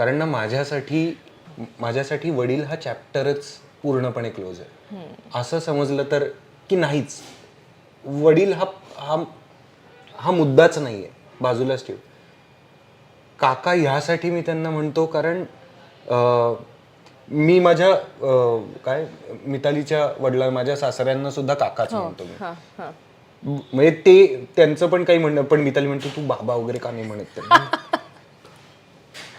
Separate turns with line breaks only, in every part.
कारण ना माझ्यासाठी माझ्यासाठी वडील हा चॅप्टरच पूर्णपणे क्लोज आहे. असं समजलं तर की नाहीच. वडील हा हा हा मुद्दाच नाही आहे बाजूलाच ठेव. काका ह्यासाठी मी त्यांना म्हणतो कारण अं, मी माझ्या अं, काय मितालीच्या वडिला माझ्या सासऱ्यांना सुद्धा काकाच म्हणतो मी.
हा हा.
म्हणजे ते त्यांचं पण काही म्हणणं पण मिताली म्हणतो तू बाबा वगैरे का नाही म्हणत? त्यांना?"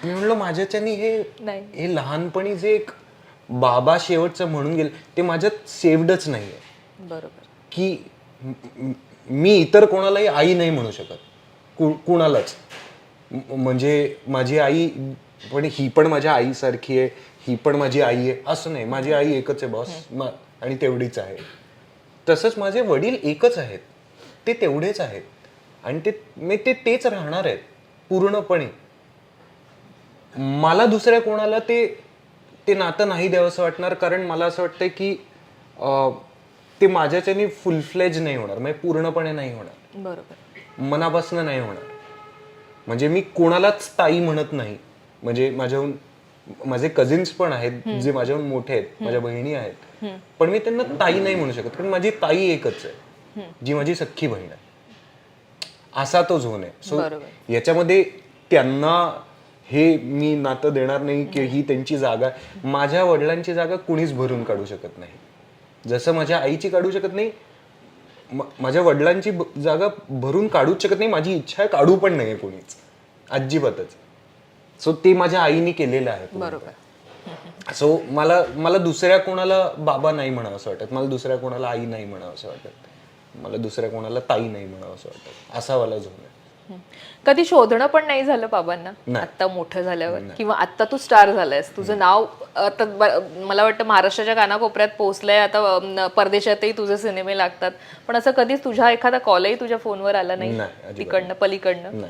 मी म्हणलो माझ्याच्यानी हे
नाही.
हे लहानपणी जे एक बाबा शेवटचं म्हणून गेले ते माझ्यात सेव्डच नाहीये.
बरोबर.
की म- म- मी इतर कोणालाही आई नाही म्हणू शकत. कु- कुणालाच. म- म्हणजे माझी आई पण ही पण माझ्या आईसारखी आहे ही पण माझी आई आहे असं नाही. माझी आई एकच आहे बॉस. आणि तेवढीच आहे. तसंच माझे वडील एकच आहेत. ते तेवढेच आहेत. आणि ते मी ते तेच राहणार आहेत पूर्णपणे. मला दुसऱ्या कोणाला ते ते नातं नाही द्यावं असं वाटणार कारण मला असं वाटतंय की अं, ते माझ्याच्यानी फुल फ्लेज नाही होणार. म्हणजे पूर्णपणे नाही होणार.
बरोबर.
मनापासून नाही होणार. म्हणजे मी कोणालाच ताई म्हणत नाही. म्हणजे माझ्याहून माझे कझिन्स पण आहेत जे माझ्याहून मोठे आहेत माझ्या बहिणी आहेत. पण मी त्यांना ताई नाही म्हणू शकत कारण माझी ताई एकच आहे. जी माझी सख्खी बहीण आहे. असा तो झोन आहे. सो
बरोबर.
याच्यामध्ये त्यांना हे मी नातं देणार नाही की ही त्यांची जागा. आहे. माझ्या वडिलांची जागा कुणीच भरून काढू शकत नाही. जसं माझ्या आईची काढू शकत नाही म- माझ्या वडिलांची ब- जागा भरून काढूच शकत नाही. माझी इच्छा आहे काढू पण नाही कोणीच. अजिबातच. सो ते माझ्या आईने केलेलं आहे
बरोबर.
सो मला मला दुसऱ्या कोणाला बाबा नाही म्हणावं असं वाटत. मला दुसऱ्या कोणाला आई नाही म्हणावं असं वाटत. मला दुसऱ्या कोणाला ताई नाही म्हणावं असं वाटत. असा वाला झोन आहे.
कधी शोधणं पण नाही झालं बाबांना. आता मोठं झाल्यावर किंवा आता तू स्टार झालायस. तुझं नाव आता मला वाटतं महाराष्ट्राच्या कानाकोपऱ्यात पोहोचलंय. आता परदेशातही तुझे सिनेमे लागतात. पण असं कधीच तुझ्या एखादा कॉलही तुझ्या फोनवर आला नाही? तिकडनं पलीकडनं?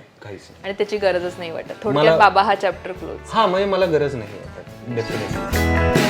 आणि त्याची गरजच नाही वाटत. थोडक्यात बाबा हा चॅप्टर क्लोज
हा म्हणजे मला गरज नाही डेफिनेटली